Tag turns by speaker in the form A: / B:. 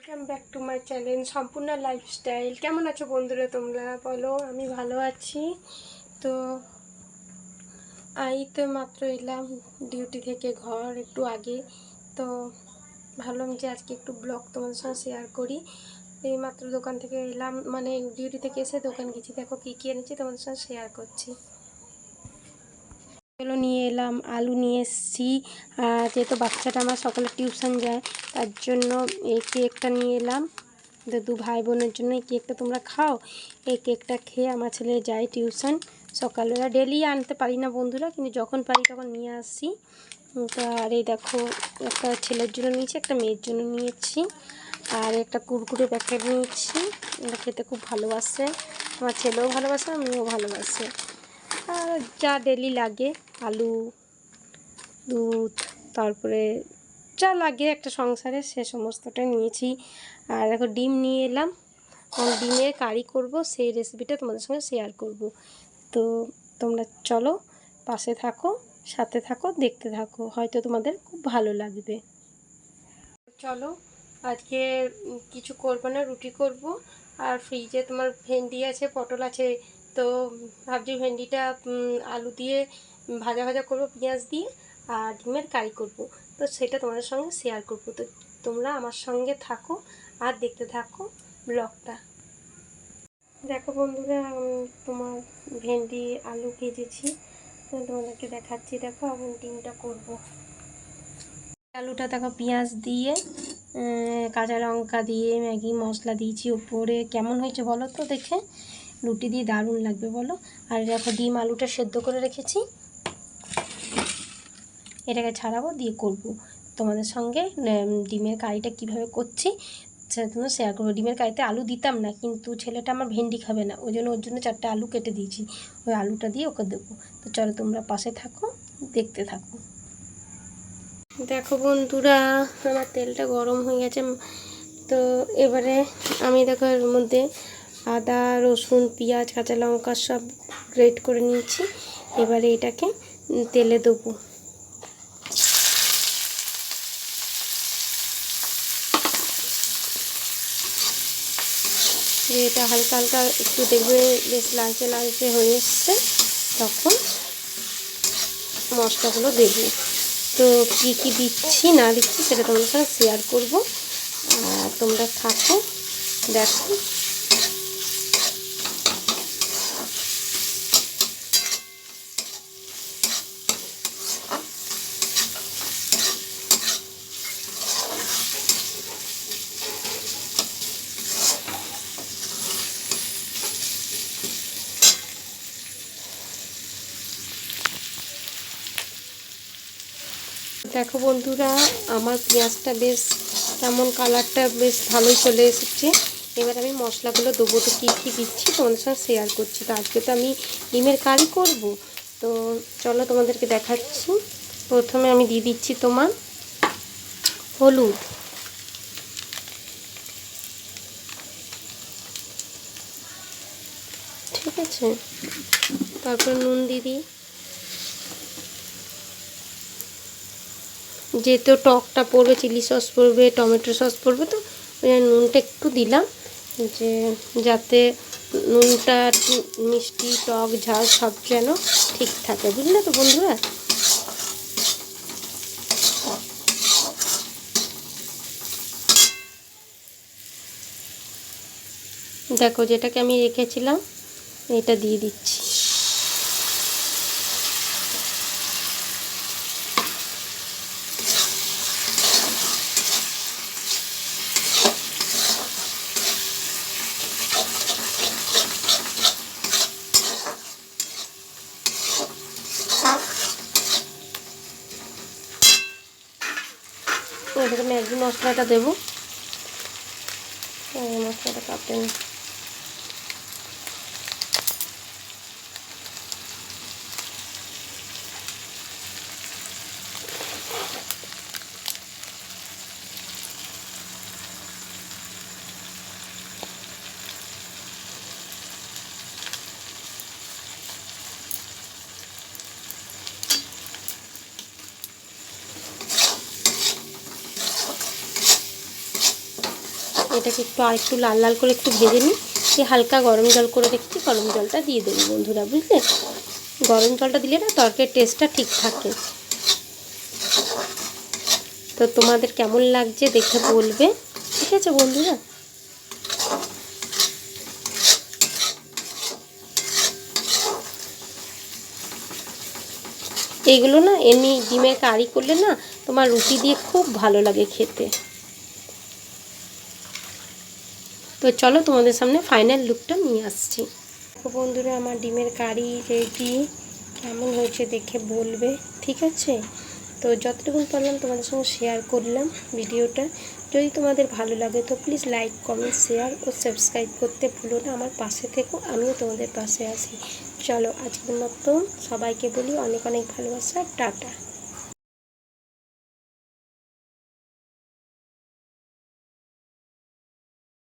A: Welcome back to my channel সম্পূর্ণ lifestyle কেমন আছো বন্ধুরা তোমরা? বলো, আমি ভালো আছি। তো আই তো মাত্র এলাম ডিউটি থেকে ঘর একটু আগে। তো ভাবলাম যে আজকে একটু ব্লগ তোমাদের সঙ্গে শেয়ার করি। এই মাত্র দোকান থেকে এলাম মানে ডিউটি থেকে এসে দোকান গেছি। দেখো কী কী এনেছি, তোমাদের সঙ্গে শেয়ার করছি। এগুলো নিয়ে এলাম, আলু নিয়ে এসেছি। যেহেতু বাচ্চাটা আমার সকালে টিউশন যায়, তার জন্য এই কেকটা নিয়ে এলাম। দু ভাই বোনের জন্য এই কেকটা তোমরা খাও। এই কেকটা খেয়ে আমার ছেলে যায় টিউশন। সকালবেলা ডেলি আনতে পারি না বন্ধুরা, কিন্তু যখন পারি তখন নিয়ে আসি। তো আর এই দেখো, একটা ছেলের জন্য নিয়েছি, একটা মেয়ের জন্য নিয়েছি। আর একটা কুরকুরে প্যাকেট নিয়েছি। এটা খেতে খুব ভালোবাসে। আমার ছেলেও ভালোবাসে মেয়েও ভালোবাসে। যা ডেলি লাগে, আলু, দুধ, তারপরে যা লাগে একটা সংসারে সে সমস্তটা নিয়েছি। আর দেখো, ডিম নিয়ে এলাম। ডিমের কারি করব, সেই রেসিপিটা তোমাদের সঙ্গে শেয়ার করব। তো তোমরা চলো, পাশে থাকো, সাথে থাকো, দেখতে থাকো। হয়তো তোমাদের খুব ভালো লাগবে। চলো, আজকে কিছু করব না, রুটি করব। আর ফ্রিজে তোমার ভেন্ডি আছে, পটল আছে তো ভাবছি ভেন্ডিটা আলু দিয়ে ভাজা ভাজা করব, পেঁয়াজ দিয়ে আর ডিমের কারি করব। তো সেটা তোমাদের সঙ্গে শেয়ার করব। তো তোমরা আমার সঙ্গে থাকো আর দেখতে থাকো ব্লগটা। দেখো বন্ধুরা তোমার ভেন্ডি, আলু ভেজেছি। তো তোমাদেরকে দেখাচ্ছি, দেখো আমি ডিমটা করব। আলুটা দেখো পেঁয়াজ দিয়ে কাঁচা লঙ্কা দিয়ে, ম্যাগি, মশলা দিয়েছি উপরে। কেমন হয়েছে বলো তো দেখে? রুটি দিয়ে দারুণ লাগবে বলো। আর দেখো ডিম আলুটা সেদ্ধ করে রেখেছি। এটাকে ছাড়াবো, দিয়ে করব। তোমাদের সঙ্গে ডিমের কারিটা কীভাবে করছি তোমরা শেয়ার করব। ডিমের কারিতে আলু দিতাম না, কিন্তু ছেলেটা আমার ভেন্ডি খাবে না। ওই জন্য ওর জন্য চারটে আলু কেটে দিয়েছি। ওই আলুটা দিয়ে ওকে দেবো। তো চলো তোমরা পাশে থাকো, দেখতে থাকো। দেখো বন্ধুরা, আমার তেলটা গরম হয়ে গেছে। তো এবারে আমি দেখো এর মধ্যে আদা, রসুন, পেঁয়াজ, কাঁচা লঙ্কা সব গ্রেট করে নিয়েছি। এবারে এটাকে তেলে দেবো। এটা হালকা হালকা একটু দেখবে বেশ লালচে লালচে হয়ে এসছে। তখন মশলাগুলো দেবো। তো কী কী দিচ্ছি, না দিচ্ছি, সেটা তোমাদের সঙ্গে শেয়ার করব। আর তোমরা থাকো, দেখো। দেখো বন্ধুরা, আমার পেঁয়াজটা বেশ, কেমন কালারটা বেশ ভালোই চলে এসেছে। এবার আমি মশলাগুলো দেবো তো কী কী দিচ্ছি, তোমাদের সঙ্গে শেয়ার করছি। তো আজকে তো আমি ডিমের কারি করব। তো চলো তোমাদেরকে দেখাচ্ছি। প্রথমে আমি দিয়ে দিচ্ছি তোমার হলুদ। ঠিক আছে? তারপর নুন দিয়ে যেহেতু টকটা পড়বে, চিলি সস পড়বে, টমেটো সস পড়বে, তো ওই নুনটা একটু দিলাম। যে যাতে নুনটা মিষ্টি, টক, ঝাল সব যেন ঠিক থাকে, বুঝলে তো বন্ধুরা? দেখো যেটাকে আমি রেখেছিলাম, এটা দিয়ে দিচ্ছি। এবারে ম্যাগি মশলাটা দেবো। মশলাটা কাটে এটাকে একটু আর একটু লাল লাল করে একটু ভেজে নিই। দিয়ে হালকা গরম জল করে রেখেছি গরম জলটা দিয়ে দেবো বন্ধুরা, বুঝলে? গরম জলটা দিলে না তরকারির টেস্টটা ঠিক থাকে। তো তোমাদের কেমন লাগছে দেখে বলবে, ঠিক আছে বন্ধুরা? এইগুলো না এমনি ডিমের কারি করলে না তোমার রুটি দিয়ে খুব ভালো লাগে খেতে। তো চলো তোমাদের সামনে ফাইনাল লুকটা নিয়ে আসছি। বন্ধুরা, আমার ডিমের কারি রেডি কেমন হয়েছে দেখে বলবে, ঠিক আছে? তো যতটুকু পারলাম তোমাদের সঙ্গে শেয়ার করলাম ভিডিওটা। যদি তোমাদের ভালো লাগে তো প্লিজ লাইক কমেন্ট শেয়ার ও সাবস্ক্রাইব করতে ভুলো না। আমার পাশে থেকো, আমিও তোমাদের পাশে আছি। চলো আজকের মতো সবাইকে বলি অনেক অনেক ভালোবাসা, টাটা।